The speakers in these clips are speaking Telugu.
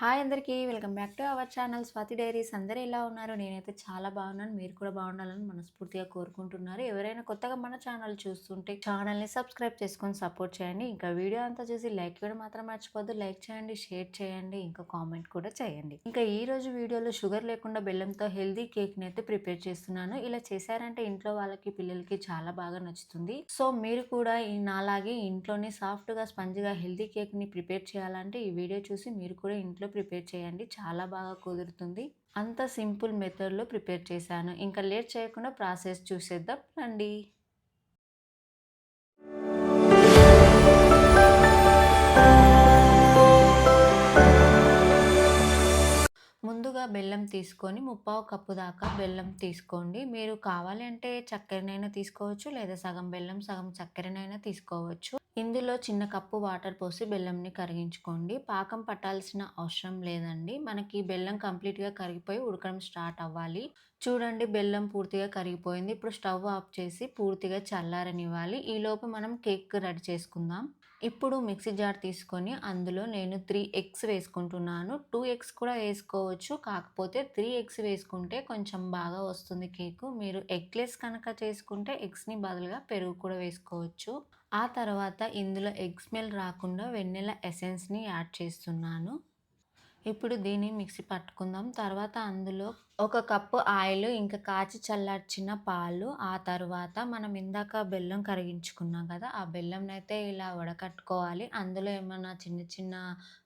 హాయ్ అందరికీ welcome back to our channel. Swathi diaries అందరూ ఎలా ఉన్నారు? నేనైతే చాలా బాగున్నాను. మీరు కూడా బాగుండాలని మనస్ఫూర్తిగా కోరుకుంటున్నారు. ఎవరైనా కొత్తగా మన ఛానల్ చూస్తుంటే ఛానల్ని సబ్స్క్రైబ్ చేసుకొని సపోర్ట్ చేయండి. ఇంకా వీడియో అంతా చూసి లైక్ ఇవ్వడం మాత్రం మర్చిపోద్దు లైక్ చేయండి షేర్ చేయండి ఇంకా కామెంట్ కూడా చేయండి. ఇంకా ఈ రోజు వీడియోలో షుగర్ లేకుండా బెల్లంతో హెల్దీ కేక్ని అయితే ప్రిపేర్ చేస్తున్నాను. ఇలా చేశారంటే ఇంట్లో వాళ్ళకి పిల్లలకి చాలా బాగా నచ్చుతుంది. సో మీరు కూడా నాలాగే ఇంట్లోనే సాఫ్ట్గా స్పంజ్గా హెల్దీ కేక్ని ప్రిపేర్ చేయాలంటే ఈ వీడియో చూసి మీరు కూడా ఇంట్లో ప్రిపేర్ చేయండి. చాలా బాగా కుదురుతుంది. అంత సింపుల్ మెథడ్లో ప్రిపేర్ చేశాను. ఇంకా లేట్ చేయకుండా ప్రాసెస్ చూసేద్దాం. రండి. ముందుగా బెల్లం తీసుకొని ముప్పావు కప్పు దాకా బెల్లం తీసుకోండి. మీరు కావాలంటే చక్కెరనైనా తీసుకోవచ్చు లేదా సగం బెల్లం సగం చక్కెరనైనా తీసుకోవచ్చు. ఇందులో చిన్న కప్పు వాటర్ పోసి బెల్లంని కరిగించుకోండి. పాకం పట్టాల్సిన అవసరం లేదండి. మనకి బెల్లం కంప్లీట్గా కరిగిపోయి ఉడకడం స్టార్ట్ అవ్వాలి. చూడండి బెల్లం పూర్తిగా కరిగిపోయింది. ఇప్పుడు స్టవ్ ఆఫ్ చేసి పూర్తిగా చల్లారనివ్వాలి. ఈలోపు మనం కేక్ రెడీ చేసుకుందాం. ఇప్పుడు మిక్సీ జార్ తీసుకొని అందులో నేను త్రీ ఎగ్స్ వేసుకుంటున్నాను. టూ ఎగ్స్ కూడా వేసుకోవచ్చు. కాకపోతే త్రీ ఎగ్స్ వేసుకుంటే కొంచెం బాగా వస్తుంది కేకు. మీరు ఎగ్లెస్ కనుక చేసుకుంటే ఎగ్స్ని బదులుగా పెరుగు కూడా వేసుకోవచ్చు. ఆ తర్వాత ఇందులో ఎగ్ స్మెల్ రాకుండా వెన్నెల ఎసెన్స్ని యాడ్ చేస్తున్నాను. ఇప్పుడు దీన్ని మిక్సీ పట్టుకుందాం. తర్వాత అందులో ఒక కప్పు ఆయిల్ ఇంకా కాచి చల్లార్చిన పాలు ఆ తర్వాత మనం ఇందాక బెల్లం కరిగించుకున్నాం కదా ఆ బెల్లంనైతే ఇలా వడకట్టుకోవాలి. అందులో ఏమైనా చిన్న చిన్న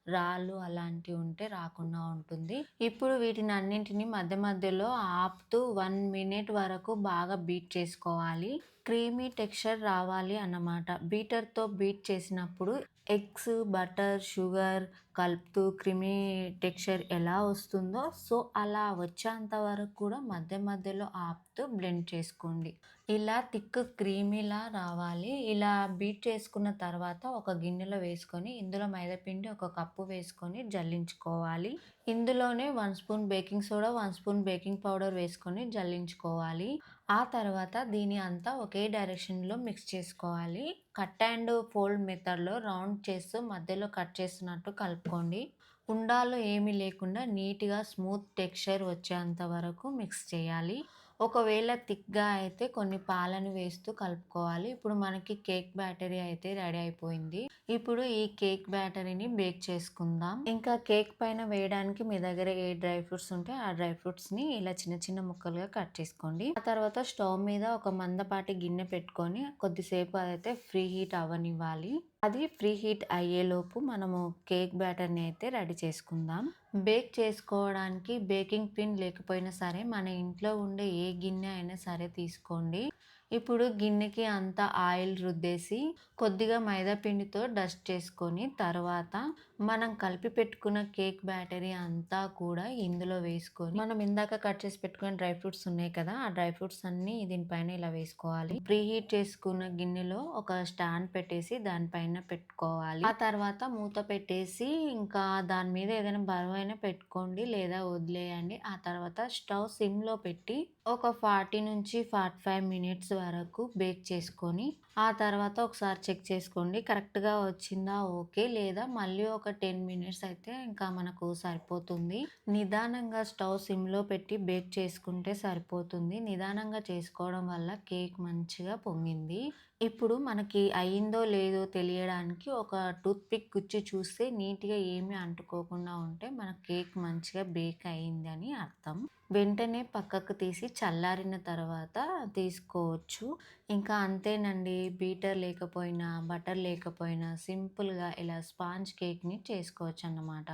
రాళ్ళు అలాంటివి ఉంటే రాకుండా ఉంటుంది. ఇప్పుడు వీటిని అన్నింటినీ మధ్య మధ్యలో ఆపుతూ వన్ మినిట్ వరకు బాగా బీట్ చేసుకోవాలి. క్రీమీ టెక్స్చర్ రావాలి అన్నమాట. బీటర్తో బీట్ చేసినప్పుడు ఎగ్స్ బటర్ షుగర్ కలుపుతూ క్రిమీ టెక్స్చర్ ఎలా వస్తుందో సో అలా వచ్చేంత వరకు కూడా మధ్య మధ్యలో ఆపుతూ బ్లెండ్ చేసుకోండి. ఇలా థిక్ క్రీమీలా రావాలి. ఇలా బీట్ చేసుకున్న తర్వాత ఒక గిన్నెలో వేసుకొని ఇందులో మైదాపిండి ఒక కప్ పప్పు వేసుకొని జల్లించుకోవాలి. ఇందులోనే one spoon baking soda one spoon baking powder వేసుకొని జల్లించుకోవాలి. ఆ తర్వాత దీని అంతా ఒకే డైరెక్షన్లో మిక్స్ చేసుకోవాలి. కట్ అండ్ ఫోల్డ్ మెథడ్లో రౌండ్ చేస్తూ మధ్యలో కట్ చేసినట్టు కలుపుకోండి. ఉండాలు ఏమీ లేకుండా నీట్గా స్మూత్ టెక్స్చర్ వచ్చేంత వరకు మిక్స్ చేయాలి. ఒకవేళ థిక్గా అయితే కొన్ని పాలను వేస్తూ కలుపుకోవాలి. ఇప్పుడు మనకి కేక్ బ్యాటరీ అయితే రెడీ అయిపోయింది. ఇప్పుడు ఈ కేక్ బ్యాటరీని బేక్ చేసుకుందాం. ఇంకా కేక్ పైన వేయడానికి మీ దగ్గర ఏ డ్రై ఫ్రూట్స్ ఉంటే ఆ డ్రై ఫ్రూట్స్ని ఇలా చిన్న చిన్న ముక్కలుగా కట్ చేసుకోండి. ఆ తర్వాత స్టవ్ మీద ఒక మందపాటి గిన్నె పెట్టుకొని కొద్దిసేపు అదైతే ఫ్రీ హీట్ అవ్వనివ్వాలి అది ఫ్రీ హీట్ అయ్యేలోపు మనము కేక్ బ్యాటర్ని అయితే రెడీ చేసుకుందాం. బేక్ చేసుకోవడానికి బేకింగ్ పిన్ లేకపోయినా సరే మన ఇంట్లో ఉండే ఏ గిన్నె అయినా సరే తీసుకోండి. ఇప్పుడు గిన్నెకి అంతా ఆయిల్ రుద్దేసి కొద్దిగా మైదా పిండితో డస్ట్ చేసుకొని తర్వాత మనం కలిపి పెట్టుకున్న కేక్ బ్యాటరీ అంతా కూడా ఇందులో వేసుకొని మనం ఇందాక కట్ చేసి పెట్టుకున్న డ్రై ఫ్రూట్స్ ఉన్నాయి కదా ఆ డ్రై ఫ్రూట్స్ అన్ని దీనిపైన ఇలా వేసుకోవాలి. ప్రీ హీట్ చేసుకున్న గిన్నెలో ఒక స్టాండ్ పెట్టేసి దానిపైన పెట్టుకోవాలి. ఆ తర్వాత మూత పెట్టేసి ఇంకా దాని మీద ఏదైనా బరువైనా పెట్టుకోండి లేదా వదిలేయండి. ఆ తర్వాత స్టవ్ సిమ్లో పెట్టి ఒక ఫార్టీ నుంచి ఫార్టీ ఫైవ్ మినిట్స్ వరకు బేక్ చేసుకొని ఆ తర్వాత ఒకసారి చెక్ చేసుకోండి. కరెక్ట్గా వచ్చిందా ఓకే లేదా? మళ్ళీ ఒక టెన్ మినిట్స్ అయితే ఇంకా మనకు సరిపోతుంది. నిదానంగా స్టవ్ సిమ్లో పెట్టి బేక్ చేసుకుంటే సరిపోతుంది. నిదానంగా చేసుకోవడం వల్ల కేక్ మంచిగా పొంగింది. ఇప్పుడు మనకి అయిందో లేదో తెలియడానికి ఒక టూత్పిక్ గుచ్చి చూస్తే నీట్గా ఏమీ అంటుకోకుండా ఉంటే మన కేక్ మంచిగా బేక్ అయింది అని అర్థం. వెంటనే పక్కకు తీసి చల్లారిన తర్వాత తీసుకోవచ్చు. ఇంకా అంతేనండి. బీటర్ లేకపోయినా బటర్ లేకపోయినా సింపుల్గా ఇలా స్పాంజ్ కేక్ని చేసుకోవచ్చు అన్నమాట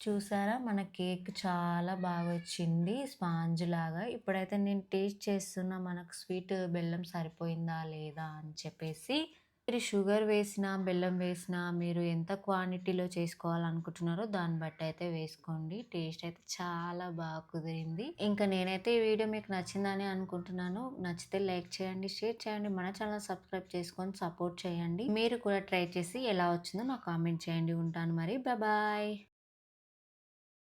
చూసారా? మన కేక్ చాలా బాగా వచ్చింది స్పాంజ్ లాగా. ఇప్పుడైతే నేను టేస్ట్ చేస్తున్నా మనకు స్వీట్ బెల్లం సరిపోయిందా లేదా అని చెప్పేసి మీరు షుగర్ వేసినా బెల్లం వేసినా మీరు ఎంత క్వాంటిటీలో చేసుకోవాలనుకుంటున్నారో దాన్ని బట్టి అయితే వేసుకోండి. టేస్ట్ అయితే చాలా బాగా కుదిరింది. ఇంకా నేనైతే ఈ వీడియో మీకు నచ్చిందని అనుకుంటున్నాను. నచ్చితే లైక్ చేయండి షేర్ చేయండి మన ఛానల్ సబ్స్క్రైబ్ చేసుకొని సపోర్ట్ చేయండి. మీరు కూడా ట్రై చేసి ఎలా వచ్చిందో నాకు కామెంట్ చేయండి. ఉంటాను మరి. బాయ్